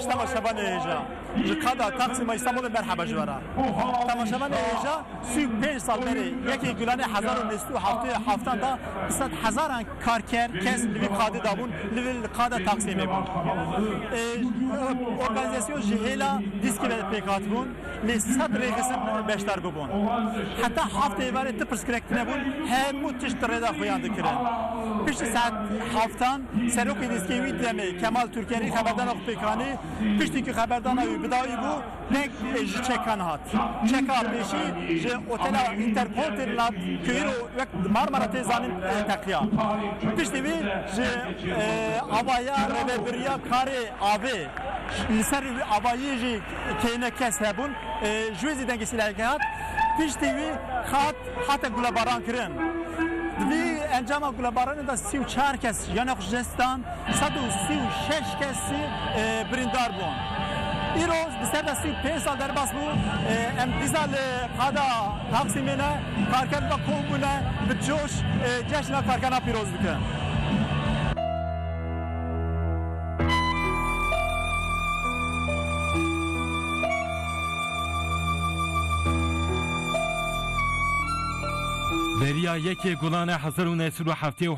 Kaç tamaşa bana. Ji qada Taksim'a İstanbul'da merhaba ji wara temaşavan hêja sû pênc sal berê yekê gulanê hezar û nêstû heftê heftan da sed hezaran karker kes li vî qadê dabûn li vî qada Taksimê bûn organizasyon ji hêla dîskê ve pêk hatibûn lê sed rêxistin beşdar bibûn heta heftê verê ti pirsgirek tune bûn hemû tişt rêda xuyan dikirin piştî saet heftan serokê dîskê wî demê Kemal Türkerî xeberdana pêkanî piştî ku xeberdana wî bidawî bû denk ji çekan hat. Çeka pêşî ji otela nat ku îro wek Marmara tê zanîn teqiya piştî wî ji avaya avê li ser wî avayî jî kêne kes wê zî dengê silaheke hat. Piştî wî hat hate gulebaran kirin. Di encama gulebaranı da siv çar kes yana xujistan sadu siv şeş kesi e, brindar bun. İroz bi ser da siv pênc sal derbas bû e, em dîsa li qada Taksimê ne karker da kom bûne bi coş e, ceşna karkena pîroz dikin. Beriya yekê gulane hezar û nesîr û heftê û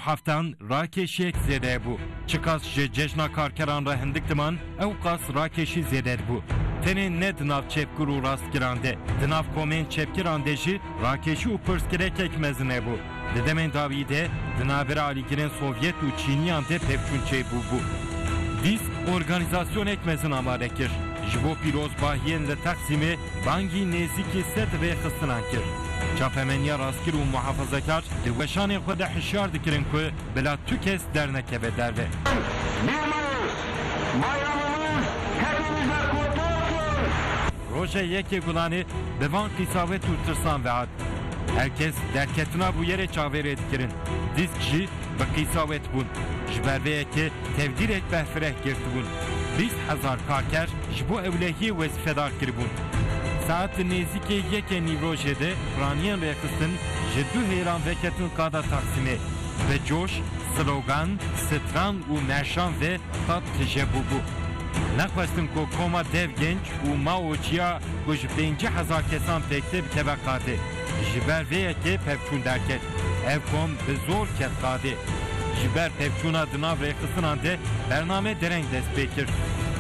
heftan rakeşiyek zêde bû. Çi qas ji cejna karkeran re hindik diman ew qas rakeşî zêde bû. Tenê ne di çepkir û rastgiran de. Di nav komên çepkiran de jî rakeşî û pirsgirêkek mezin hebû. Li demên dawî de di Sovyet û Çîniyan de pevçûn çêbû bû. Dîst organizasyonek mezin amade. Ji bo pîrozbahiyên li Taksimê bangî nêzîkî sed rêxistinan kir. Çapemeniya rastgir û muhafazekar li weşanên xwe de hişyar dikirin ku bila tu kes dernekeve derve. 1 Mayıs bayramımız hepinize kutlu olsun. Roja yekê gulanê bi van qîsavet û tirsan ve hat. Herkes derketina bû yerê çavêrê dikirin. Disk jî bi qîsavet bûn. Ji ber vê yekê tevdîrek behfireh girtibûn. Bîst hezar karker ji bo ewlehiyê wezîfedar kiribûn. Saat nêzîkê yekê nîvrojê de raniyên rêxistin ji du hêran veketin qada Taksimê. Ve coş, slogan, stran û merşan ve qat tije bûbû. Nexwestin ku koma dev genç û maoçiya ku ji pêncî hezar kesan pêkte bi teve qadê. Ji ber vê yekê pevçûn derket. Ev kom bi zor ket qadê. Ji ber pevçûna di nav rêxistinan de bername dereng dest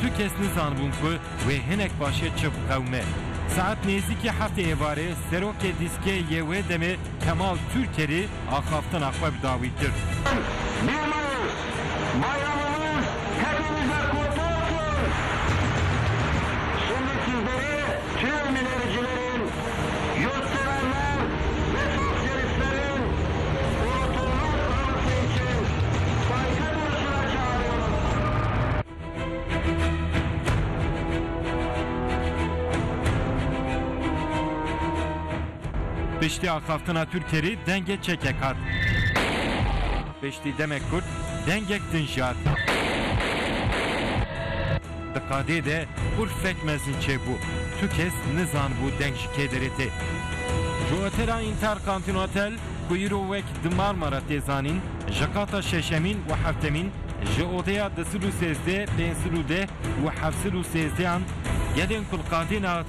kir. Tu kes nizanbûn ku wê hinek başê çi qewme. Saat nêzîkî heftê êvarê serokê dîskê yê wê demê Kemal Türkerî axaftin axwe bi Beşti axaftina Türkerî denge çekek hat. Beşti demek kurt dengek dinjat. Di qadê de urfek mezin çêbû. Tu kes nizan bû deng ji kêderêtê. Ji otela Intercontinental ku îro wek di Marmara ji qata şeşemîn û heftemîn ji odeya di sîl û sêzdeh, pênc û deh û heft û sêzdehan gedên kulqadê nehat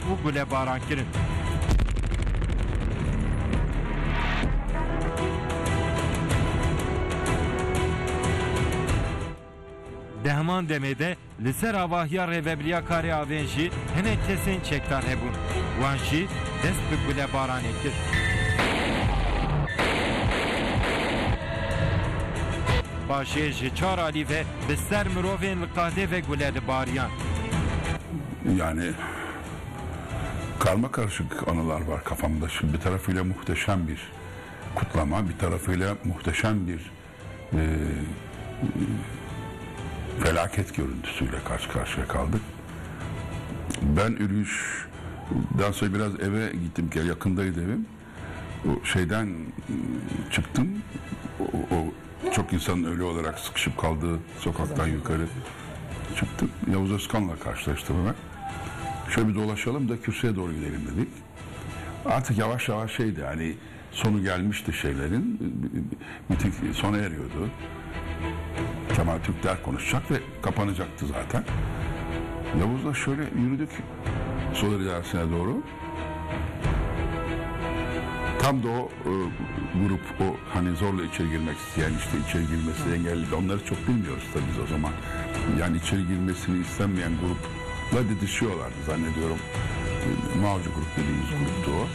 Dehman demede li ser avahiya rêveberiya karê avên jî hinek kesên çekdar hebûn. Wan jî dest bi gulebaranê kir. Başê ji çar alî ve bi ser mirovên li qadê ve gule dibariyan. Yani karma karışık anılar var kafamda. Şimdi bir tarafıyla muhteşem bir kutlama, bir tarafıyla muhteşem bir e, felaket görüntüsüyle karşı karşıya kaldık. Ben yürüyüşten sonra biraz eve gittim. Gel yakındaydı evim. O şeyden e, çıktım. O, o çok insanın ölü olarak sıkışıp kaldığı sokaktan yukarı çıktık. Yavuz Özkan'la karşılaştım hemen. Şöyle bir dolaşalım da kürsüye doğru gidelim dedik. Artık yavaş yavaş şeydi hani sonu gelmişti şeylerin. Miting sona eriyordu. Kemal Türkler konuşacak ve kapanacaktı zaten. Yavuz'la şöyle yürüdük Solar ilerisine doğru. Tam da o e, grup o hani zorla içeri girmek isteyen işte içeri girmesi engelli onları çok bilmiyoruz tabii biz o zaman. Yani içeri girmesini istenmeyen grupla didişiyorlardı zannediyorum. E, grup dediğimiz gruptu o.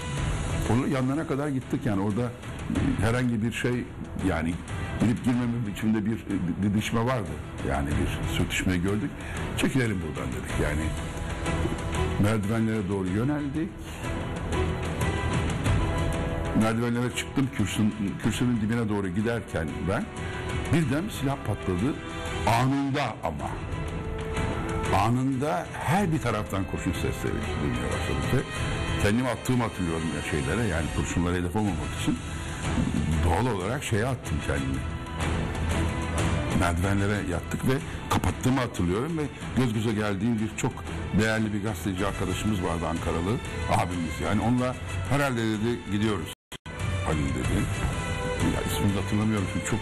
Onun yanlarına kadar gittik yani orada e, herhangi bir şey yani girip girmeme biçimde bir didişme vardı. Yani bir sürtüşme gördük. Çekilelim buradan dedik yani. Merdivenlere doğru yöneldik. Merdivenlere çıktım kürsünün, kürsünün dibine doğru giderken ben birden silah patladı. Anında ama. Anında her bir taraftan kurşun sesleri duymaya başladık ve kendimi attığımı hatırlıyorum ya şeylere yani kurşunlara hedef olmamak için doğal olarak şeye attım kendimi. Merdivenlere yattık ve kapattığımı hatırlıyorum ve göz göze geldiğim bir çok değerli bir gazeteci arkadaşımız vardı Ankaralı abimiz yani onunla herhalde dedi gidiyoruz. Halil dedi. Ya ismini de hatırlamıyorum çünkü çok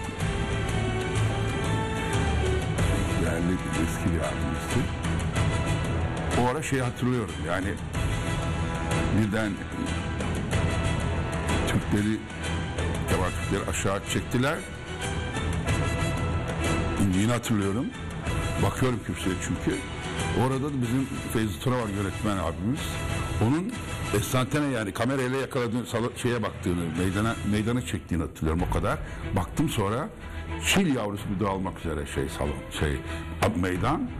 değerli eski bir abimizdi. O ara şeyi hatırlıyorum yani birden Türkleri Türkleri aşağı çektiler. İndiğini hatırlıyorum. Bakıyorum kürsüye çünkü. Orada da bizim Feyzi Tura var yönetmen abimiz. Onun estantene yani kamerayla yakaladığını sala- şeye baktığını, meydana meydana çektiğini hatırlıyorum o kadar. Baktım sonra çil yavrusu bir dağılmak üzere şey salon şey meydan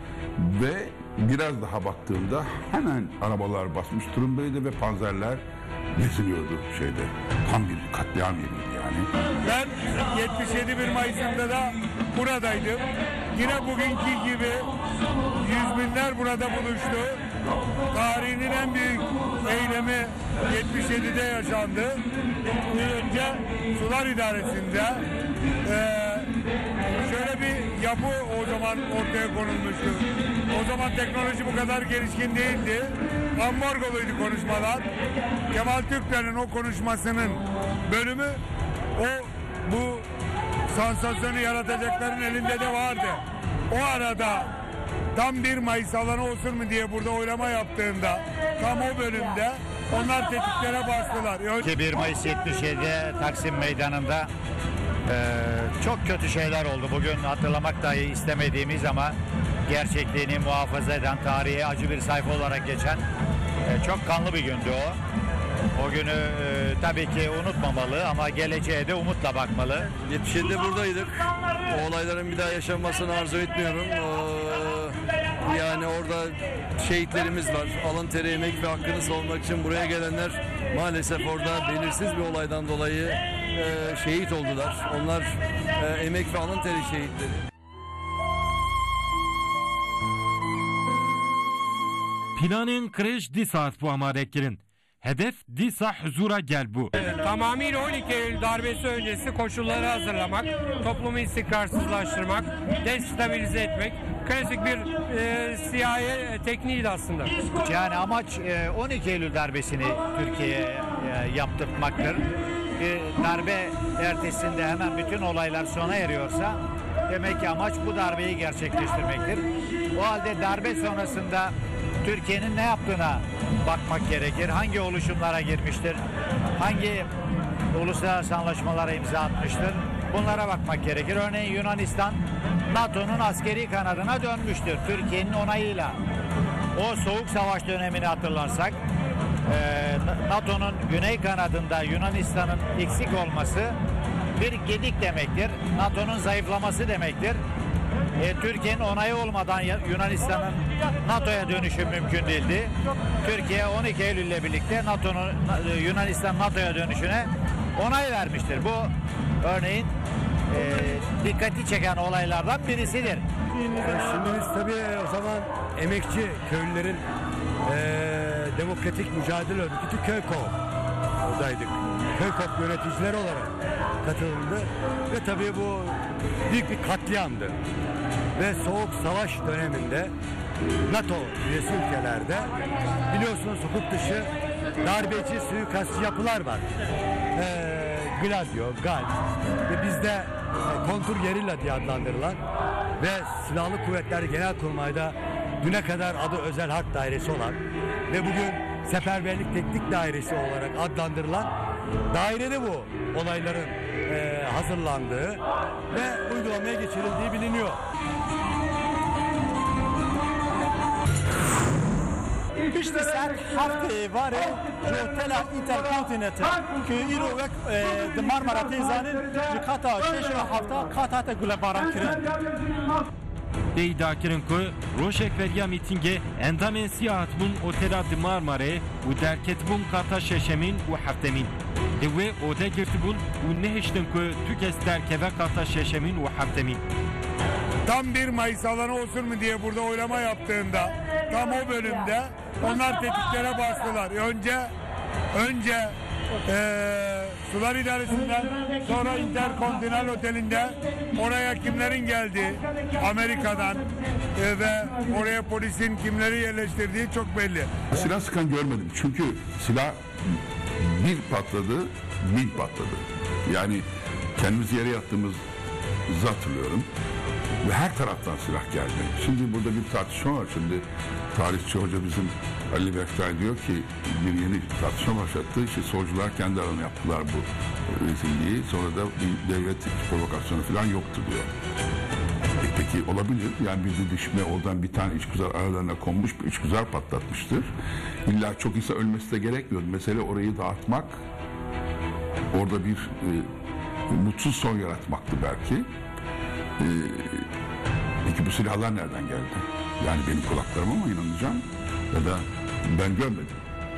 ve biraz daha baktığımda hemen arabalar basmış durumdaydı ve panzerler geziniyordu şeyde. Tam bir katliam yeriydi yani. Ben 77 1 Mayıs'ında da buradaydım. Yine bugünkü gibi yüz binler burada buluştu. Tarihinin en büyük eylemi 77'de yaşandı. Önce Sular İdaresi'nde eee, şöyle bir yapı o zaman ortaya konulmuştu. O zaman teknoloji bu kadar gelişkin değildi. Ambargoluydu konuşmalar. Kemal Türkler'in o konuşmasının bölümü o bu sansasyonu yaratacakların elinde de vardı. O arada tam 1 Mayıs alanı olsun mu diye burada oylama yaptığında tam o bölümde onlar tetiklere bastılar. Ki 1 Mayıs 77'de Taksim Meydanı'nda eee, çok kötü şeyler oldu. Bugün hatırlamak dahi istemediğimiz ama gerçekliğini muhafaza eden, tarihe acı bir sayfa olarak geçen eee, çok kanlı bir gündü o. O günü eee, tabii ki unutmamalı ama geleceğe de umutla bakmalı. 77'de buradaydık. O olayların bir daha yaşanmasını arzu etmiyorum. Ee, yani orada şehitlerimiz var. Alın teri, emek ve hakkını savunmak için buraya gelenler maalesef orada belirsiz bir olaydan dolayı e, şehit oldular. Onlar e, emek ve alın teri şehitleri. Planın kırış di saat bu amarekirin. Hedef disa huzura gel bu. Tamamıyla 12 Eylül darbesi öncesi koşulları hazırlamak, toplumu istikrarsızlaştırmak, destabilize etmek. Klasik bir e, CIA tekniğiydi aslında. Yani amaç e, 12 Eylül darbesini Türkiye'ye e, yaptırtmaktır. Bir darbe ertesinde hemen bütün olaylar sona eriyorsa demek ki amaç bu darbeyi gerçekleştirmektir. O halde darbe sonrasında Türkiye'nin ne yaptığına bakmak gerekir. Hangi oluşumlara girmiştir? Hangi uluslararası anlaşmalara imza atmıştır? Bunlara bakmak gerekir. Örneğin Yunanistan NATO'nun askeri kanadına dönmüştür Türkiye'nin onayıyla. O soğuk savaş dönemini hatırlarsak NATO'nun güney kanadında Yunanistan'ın eksik olması bir gedik demektir. NATO'nun zayıflaması demektir. E, Türkiye'nin onayı olmadan Yunanistan'ın NATO'ya dönüşü mümkün değildi. Türkiye 12 Eylül ile birlikte NATO'nun e, Yunanistan NATO'ya dönüşüne onay vermiştir. Bu örneğin e, dikkati çeken olaylardan birisidir. Şimdi biz tabii o zaman emekçi köylülerin eee, demokratik mücadele örgütü KÖKO oradaydık. KÖKO yöneticileri olarak katıldı ve tabii bu büyük bir katliamdı. Ve Soğuk Savaş döneminde NATO üyesi ülkelerde biliyorsunuz hukuk dışı darbeci suikastçı yapılar var. Ee, Gladio, Gal ve bizde e, kontur gerilla diye adlandırılan ve Silahlı Kuvvetler Genelkurmay'da düne kadar adı Özel Harp Dairesi olan ve bugün Seferberlik Teknik Dairesi olarak adlandırılan dairede bu olayların e, hazırlandığı ve uygulamaya geçirildiği biliniyor. Pişti saat hafte var ji otela Intercontinental ki îro wek di Marmara tê zanin ji kata şeş û hafta kat hate gulebaran kirin. Te iddiakirin ku rojek veriya mîtingê endamên siyah bûn otela di Marmarê û derketibûn kata şeşemîn û heftemîn. Di wê ode girtibûn û nehiştin ku tu kes derkeve kata şeşemîn û heftemîn. Tam 1 Mayıs alanı olsun mu diye burada oylama yaptığında tam o bölümde onlar tetiklere bastılar. Önce önce eee Sular İdaresi'nden sonra Interkontinental Oteli'nde oraya kimlerin geldiği Amerika'dan eee, ve oraya polisin kimleri yerleştirdiği çok belli. Silah sıkan görmedim. Çünkü silah bir patladı, bin patladı. Yani kendimiz yere yattığımızı hatırlıyorum. Ve her taraftan silah geldi. Şimdi burada bir tartışma var. Şimdi tarihçi hoca bizim Ali Bektay diyor ki bir yeni tartışma başlattı. İşte solcular kendi aralarında yaptılar bu rezilliği. Sonra da bir devlet provokasyonu falan yoktu diyor. E peki olabilir. Yani bir didişme oradan bir tane içgüzar aralarına konmuş bir içgüzar patlatmıştır. İlla çok insan ölmesi de gerekmiyor. Mesele orayı dağıtmak, orada bir e, mutsuz son yaratmaktı belki. E, peki bu silahlar nereden geldi? Yani benim kulaklarıma mı inanacağım? Ya da ben görmedim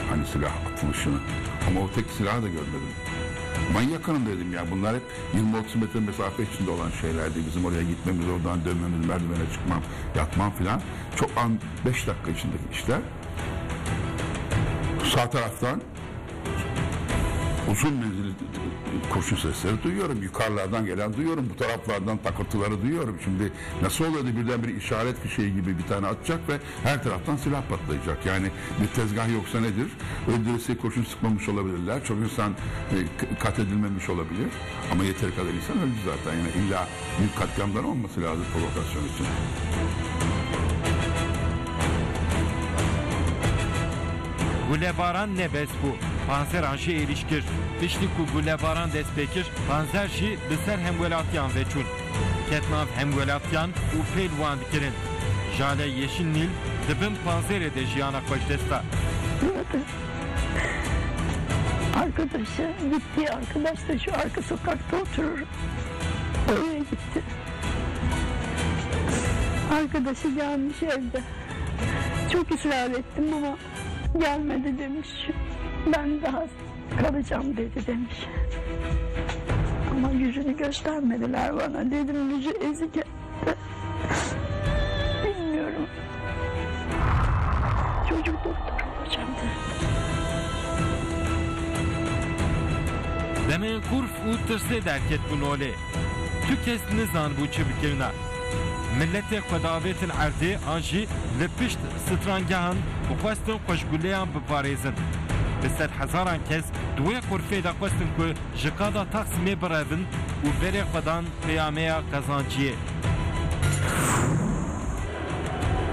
hani silah atılışını. Ama o tek silahı da görmedim. Manyak kanım dedim ya bunlar hep 20-30 metre mesafe içinde olan şeylerdi. Bizim oraya gitmemiz, oradan dönmemiz, merdivene çıkmam, yatmam filan. Çok an 5 dakika içindeki işler. Sağ taraftan uzun menzilli kurşun sesleri duyuyorum. Yukarılardan gelen duyuyorum. Bu taraflardan takırtıları duyuyorum. Şimdi nasıl oluyor da birden bir işaret fişeği gibi bir tane atacak ve her taraftan silah patlayacak. Yani bir tezgah yoksa nedir? Öldürüse kurşun sıkmamış olabilirler. Çok insan e, k- kat edilmemiş olabilir. Ama yeteri kadar insan öldü zaten. Yani illa bir katliamdan olması lazım provokasyon için. Gulebaran nebes bu. Panzer anşi erişkir. Pişti ku gulebaran destpekir. Panzer jî li ser hemwelatyan veçûn. Ketnav hemwelatyan û pêl wan dikirin. Jale Yeşil Nil dibin panzerê de jiyana xweş desta. Arkadaşı gittiği arkadaş da şu arka sokakta oturur. Oraya gitti. Arkadaşı gelmiş evde. Çok ısrar ettim ama gelmedi demiş. Ben daha kalacağım dedi demiş. Ama yüzünü göstermediler bana. Dedim yüzü ezik. Bilmiyorum. Çocuk doktor olacağım. Demên kurf tirsê derket bûn olê. Tu kes nizan bû çi bikirina. Milletê xwedavêtin erdê an jî li pişt strangehan bixwestin xweşguleyan biparêzin. Bi sed hezaran kes di wê kurfê de xwestin ku ji qada Taksimê birevin û berê xwedan peyameya qazanciyê.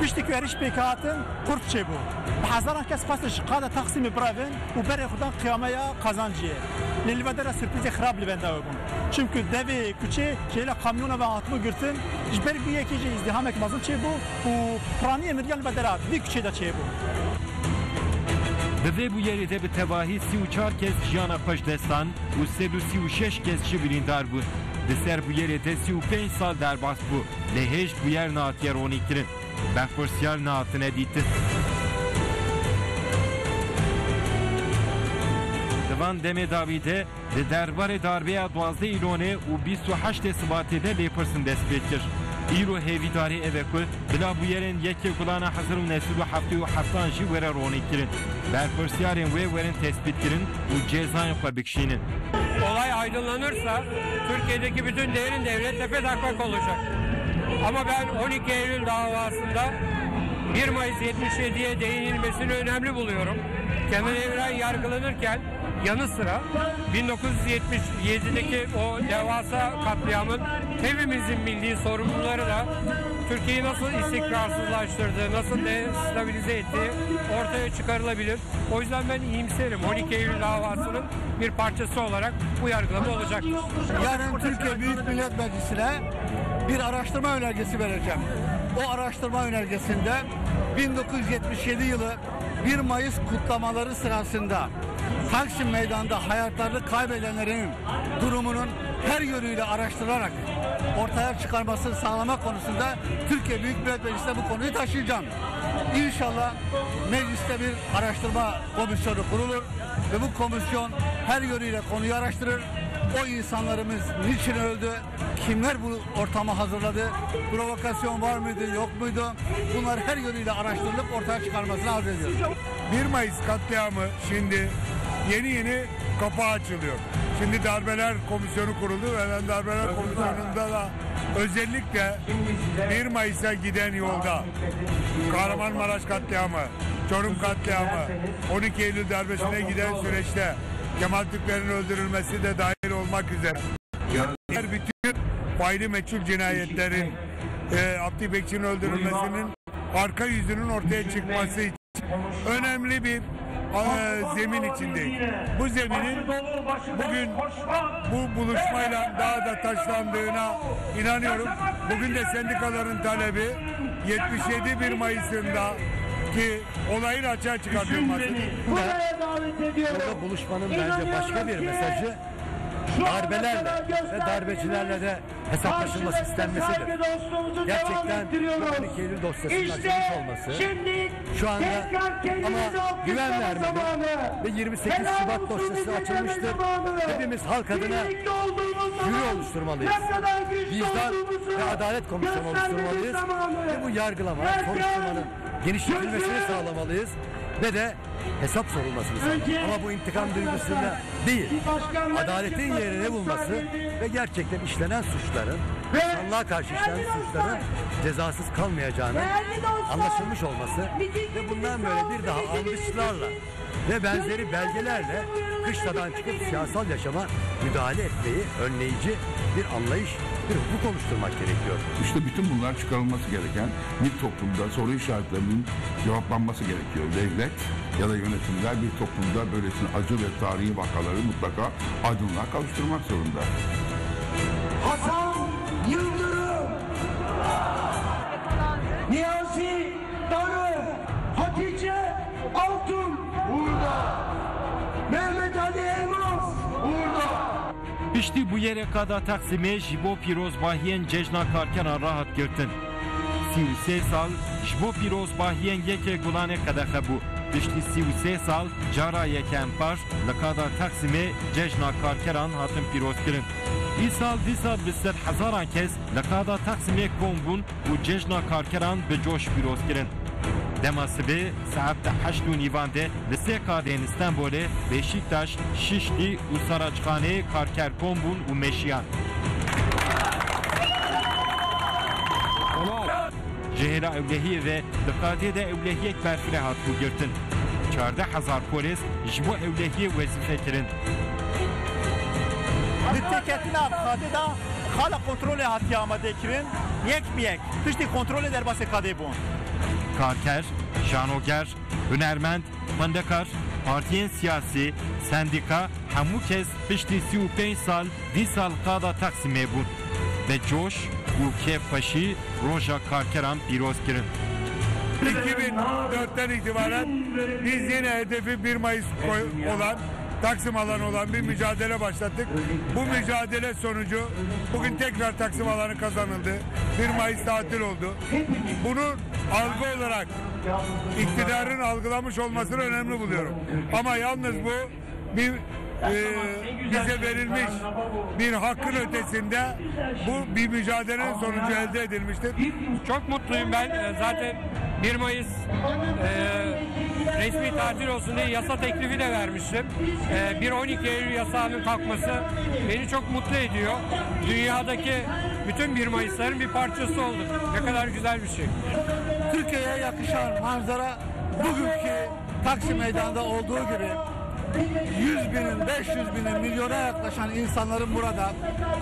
Piştî ku êriş pêkhatin qurb çêbû. Bi hezaran kes xwestin ji qada Taksimê birevin û berê xudan qiyameya qazanciyê. Lê li vedera sürprizê xirab li benda bûn. Çünkü devê kuçê şeyle kamyona ve hatımı girtin ji ber bir yekê jî izdihamek mezin çêbû û piraniyê miryan li çêbû. Bi vê bûyerê de bi tevahî sî û çar kes jiyana xweş destan û sed û sî şeş kes jî birîndar bûn. Di ser bûyerê de sî û pênc sal derbas bû. Lê hêj bûyer nehatiye ronî kirin. Berxwersiyar nehatine dîtin. Divan demê davî de li derbarê darbeya duwazdeh îlonê û bîst û heştê Sibatê de lêpirsin dest pê kir. Îro hêvîdarê ev ku bila bûyerên yekê kulana hezir û nesîl û heftê û heftan jî were ronî kirin. Berpirsiyarên wê werin tespît kirin û cezayên xwe bikişînin. Olay aydınlanırsa Türkiye'deki bütün derin devlet tepe taklak olacak. Ama ben 12 Eylül davasında 1 Mayıs 77'ye değinilmesini önemli buluyorum. Kenan Evren yargılanırken yanı sıra 1977'deki o devasa katliamın hepimizin bildiği sorumluları da Türkiye'yi nasıl istikrarsızlaştırdığı, nasıl destabilize ettiği ortaya çıkarılabilir. O yüzden ben iyimserim. 12 Eylül davasının bir parçası olarak bu yargılama olacaktır. Yarın Türkiye Büyük Millet Meclisi'ne bir araştırma önergesi vereceğim. O araştırma önergesinde 1977 yılı 1 Mayıs kutlamaları sırasında Taksim Meydanı'nda hayatlarını kaybedenlerin durumunun her yönüyle araştırarak ortaya çıkarmasını sağlamak konusunda Türkiye Büyük Millet Meclisi'ne bu konuyu taşıyacağım. İnşallah mecliste bir araştırma komisyonu kurulur ve bu komisyon her yönüyle konuyu araştırır. O insanlarımız niçin öldü? Kimler bu ortamı hazırladı? Provokasyon var mıydı, yok muydu? Bunlar her yönüyle araştırılıp ortaya çıkarmasını arz ediyoruz. 1 Mayıs katliamı şimdi yeni yeni kapağı açılıyor. Şimdi darbeler komisyonu kuruldu ve ben darbeler komisyonunda da özellikle 1 Mayıs'a giden yolda Kahramanmaraş katliamı, Çorum katliamı, 12 Eylül darbesine giden süreçte Kemal Türklerin öldürülmesi de dahil olmak üzere diğer bütün faili meçhul cinayetlerin e, Abdi Bekçi'nin öldürülmesinin arka yüzünün ortaya çıkması için önemli bir e, zemin içindeyiz. Bu zeminin bugün bu buluşmayla daha da taşlandığına inanıyorum. Bugün de sendikaların talebi 77 1 Mayıs'ında ki olayın açığa çıkartılması. Burada buluşmanın bence başka bir mesajı darbelerle ve darbecilerle de hesaplaşılması istenmesidir. Gerçekten bu 12 Eylül dosyasının açılmış olması şu anda ama güven vermeli ve 28 Şubat dosyası açılmıştır. Hepimiz halk adına jüri oluşturmalıyız. Vicdan ve Adalet Komisyonu oluşturmalıyız ve bu yargılama, soruşturmanın genişletilmesini sağlamalıyız ve de hesap sorulmasını sağlamalıyız. Ama bu intikam duygusuyla değil, adaletin yerini bulması ve gerçekten işlenen suçların, insanlığa karşı işlenen suçların cezasız kalmayacağını anlaşılmış olması ve bundan böyle bir daha anlaşılarla ve benzeri belgelerle kışladan çıkıp siyasal yaşama müdahale etmeyi önleyici bir anlayış, bir hukuk oluşturmak gerekiyor. İşte bütün bunlar çıkarılması gereken bir toplumda soru işaretlerinin cevaplanması gerekiyor. Devlet ya da yönetimler bir toplumda böylesine acı ve tarihi vakaları mutlaka aydınlığa kavuşturmak zorunda. Hasan Yıldırım, Pişti bu yere kada Taksim'e jibo piroz bahiyen cejna karkena rahat girtin. سی و سه سال جبو پیروز باهین یک گلانه قدخه بو پشتی سی و سه سال جارا یکم پاش لکادا تقسیم جشنا کارکران هاتن پیروز کرن ای سال دی سال بسر هزاران کس لکادا تقسیم کمبون و جشنا کارکران به جوش پیروز کرن Dema Sibê saebta heşt û de li sê kadên Stenbolê Beşîktaş, Şişlî û Saraçxaneyê karkerkom bûn û meşiyan. Cehra Evlehiye ve Dıkadiye de Evlehiyek berfile hat bu girtin. Çarda Hazar polis ji bo Evlehiye vezife kirin. Dikteketina Dıkadiye da hala kontrolü hatiye amade kirin. Yek mi yek. Tişti kontrolü derbası kadebun karker, janoger, hünermend, xwendekar, partiyên siyasî, sendika hemû kes piştî sî û pênc sal dî sal qada bûn. Ve coş û kêfxweşî roja karkeran pîroz kirin. 2004'ten itibaren biz yine hedefi 1 Mayıs olan Taksim alanı olan bir mücadele başlattık. Bu mücadele sonucu bugün tekrar Taksim alanı kazanıldı. 1 Mayıs tatil oldu. Bunu algı olarak iktidarın algılamış olmasını önemli buluyorum. Ama yalnız bu bir e, bize verilmiş bir hakkın ötesinde bu bir mücadelenin sonucu elde edilmiştir. Çok mutluyum ben. Ee, Zaten 1 Mayıs e, resmi tatil olsun diye yasa teklifi de vermiştim. Ee, 1-12 Eylül yasağının kalkması beni çok mutlu ediyor. Dünyadaki bütün 1 Mayıs'ların bir parçası olduk. Ne kadar güzel bir şey. Türkiye'ye yakışan manzara bugünkü Taksim Meydanı'nda olduğu gibi 100 binin, 500 binin, milyona yaklaşan insanların burada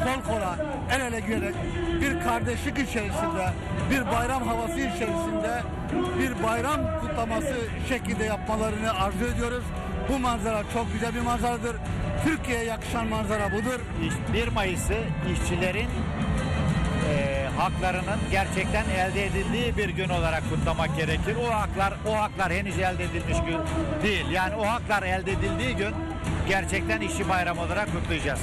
kol kola, el ele girerek bir kardeşlik içerisinde, bir bayram havası içerisinde bir bayram kutlaması şeklinde yapmalarını arzu ediyoruz. Bu manzara çok güzel bir manzaradır. Türkiye'ye yakışan manzara budur. 1 Mayıs'ı işçilerin haklarının gerçekten elde edildiği bir gün olarak kutlamak gerekir. O haklar o haklar henüz elde edilmiş gün değil. Yani o haklar elde edildiği gün gerçekten işçi bayramı olarak kutlayacağız.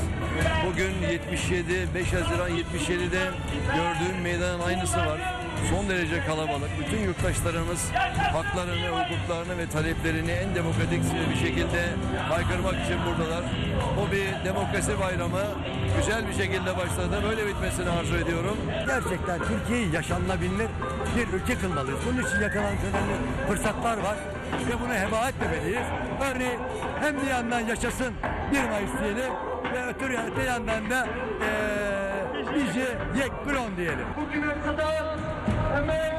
Bugün 77, 5 Haziran 77'de gördüğüm meydanın aynısı var. Son derece kalabalık. Bütün yurttaşlarımız haklarını, hukuklarını ve taleplerini en demokratik bir şekilde haykırmak için buradalar. Bu bir demokrasi bayramı. Güzel bir şekilde başladı. Böyle bitmesini arzu ediyorum. Gerçekten Türkiye'yi yaşanılabilir bir ülke kılmalıyız. Bunun için yakalanan önemli fırsatlar var ve bunu heba etmemeliyiz. Örneğin hem bir yandan yaşasın 1 Mayıs diyelim ve ötür öte yandan da eee Nice Yek diyelim. Bugüne kadar emek,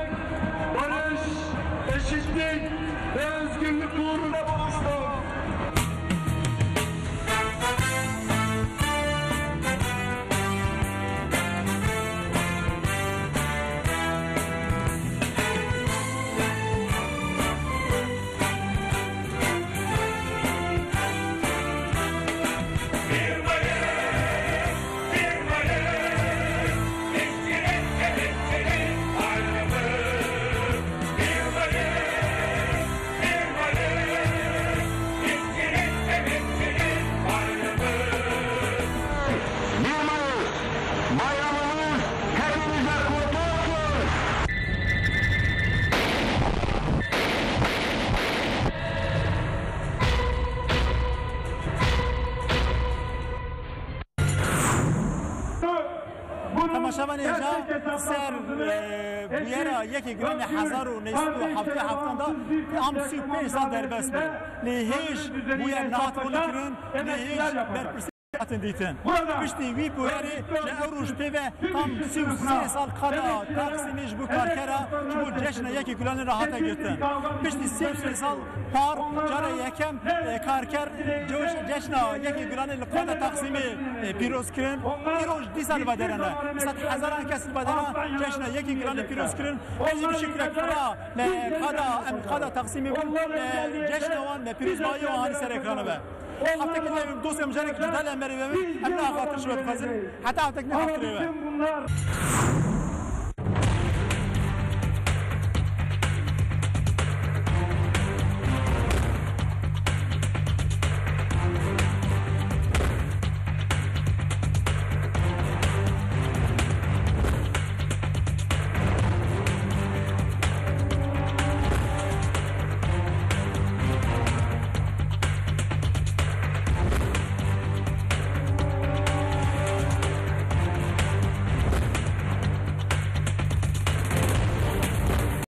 تماشاوان اینجا سر بویرا یکی گران هزار و نیست و هفته هفتان دا ام سی و پنج سال در بس بود لیهیش بویر نهات لیهیش بر دەستن دیتن پشتی وی بۆێری لە ئەو ڕژ تام سی سال قەرا تاقسیمیش بوو کارکەرە بۆ جشن یکی گولان ڕاهاتە گرتن پشتی سی سال پار جارە یەکەم کارکەر جۆش جەشنا یەکی گولانی لە قۆدە تاقسیمی پیرۆزکردن پیرۆژ دیسان بەدەرەنە سەد هەزاران کەس بەدەنا جەشنە یەکی گولانی پیرۆزکردن ئەزی شکرە کرا لە قەدا ئەم قەدا تاقسیمی بوو جەشنەوان لە پیرۆزمایی و هانی هفته کې مې دوسه مجرک نه دلې مې مې الله خاطر شو فضل حتی هفته